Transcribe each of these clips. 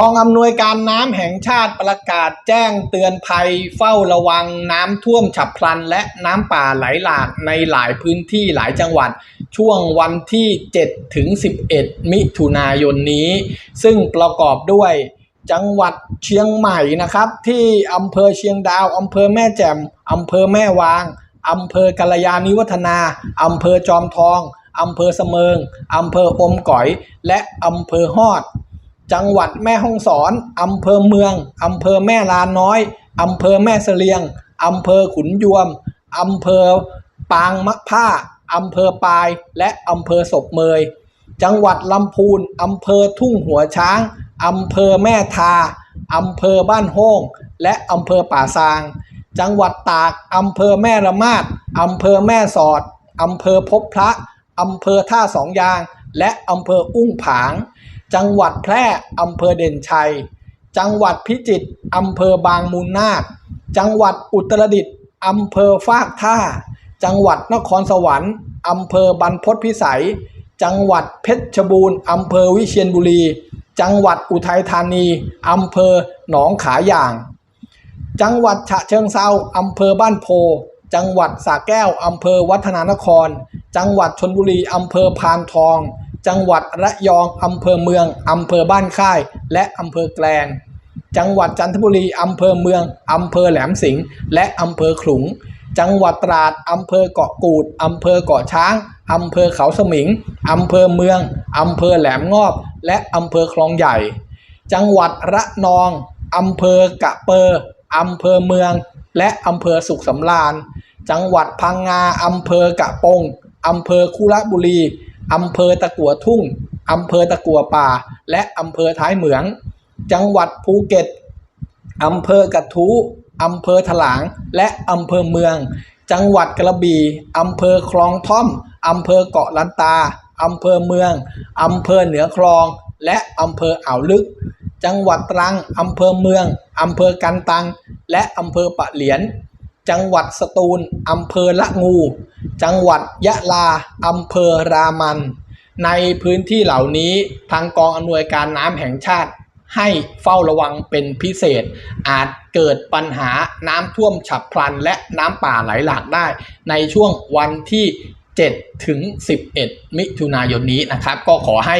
กองอำนวยการน้ำแห่งชาติประกาศแจ้งเตือนภัยเฝ้าระวังน้ำท่วมฉับพลัน และน้ำป่าไหลหลากในหลายพื้นที่หลายจังหวัด ช่วงวันที่7ถึง11 มิถุนายนนี้ ซึ่งประกอบด้วยจังหวัดเชียงใหม่นะครับ ที่อำเภอเชียงดาวอำเภอแม่แจ่มอำเภอแม่วางอำเภอกัลยาณิวัฒนาอำเภอจอมทองอำเภอเสมิงอำเภออมก๋อย และอำเภอฮอด จังหวัดแม่ฮ่องสอนอำเภอเมืองอำเภอแม่ลานน้อยอำเภอแม่เสลียงอำเภอขุนยวมอำเภอปางมะผ้าอำเภอปาย และอำเภอศพเมย จังหวัดลำพูนอำเภอทุ่งหัวช้างอำเภอแม่ทาอำเภอบ้านโฮ่งและอำเภอป่าซาง จังหวัดตากอำเภอแม่ระมาดอำเภอแม่สอดอำเภอพบพระอำเภอท่าสองยาง และอำเภออุ้งผาง จังหวัดแพร่อำเภอเด่นชัย จังหวัดพิจิตรอำเภอบางมูลนาค จังหวัดอุตรดิตถ์อำเภอฟากท่า จังหวัดนครสวรรค์อำเภอบรรพตพิสัย จังหวัดเพชรบูรณ์อำเภอวิเชียรบุรี จังหวัดอุทัยธานีอำเภอหนองขาย่าง จังหวัดฉะเชิงเซาอำเภอบ้านโพจังหวัดสระแก้วอำเภอวัฒนานคร จังหวัดชนบุรีอำเภอพานทอง จังหวัดระยองอำเภอเมืองอำเภอบ้านค่าย และอำเภอแกลง จังหวัดจันทบุรีอำเภอเมืองอำเภอแหลมสิงห์และอำเภอขลุง จังหวัดตราดอำเภอเกาะกูดอำเภอเกาะช้างอำเภอเขาสมิงอำเภอเมืองอำเภอแหลมงอบ และอำเภอคลองใหญ่ จังหวัดระนองอำเภอกะเปอร์อำเภอเมือง และอำเภอสุขสำราญ จังหวัดพังงาอำเภอกะปงอำเภอคุระบุรี อำเภอตะกัวทุ่งอำเภอตะกัวป่า และอำเภอท้ายเหมือง จังหวัดภูเก็ตอำเภอกระทู้อำเภอถลาง และอำเภอเมือง จังหวัดกระบี่อำเภอคลองท่อมอำเภอเกาะลันตาอำเภอเมืองอำเภอเหนือคลอง และอำเภออ่าวลึก จังหวัดตรังอำเภอเมืองอำเภอกันตัง และอำเภอปะเหลียน จังหวัดสตูลอำเภอละงู จังหวัดยะลาอำเภอรามัน ในพื้นที่เหล่านี้ทางกองอำนวยการน้ำแห่งชาติ ให้เฝ้าระวังเป็นพิเศษ อาจเกิดปัญหาน้ำท่วมฉับพลัน และน้ำป่าไหลหลากได้ ในช่วงวันที่ 7 ถึง 11 มิถุนายนนี้นะครับ ก็ขอให้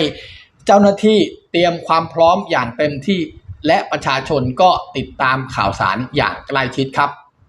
เจ้าหน้าที่เตรียมความพร้อมอย่างเต็มที่และประชาชนก็ติดตามข่าวสารอย่างใกล้ชิดครับ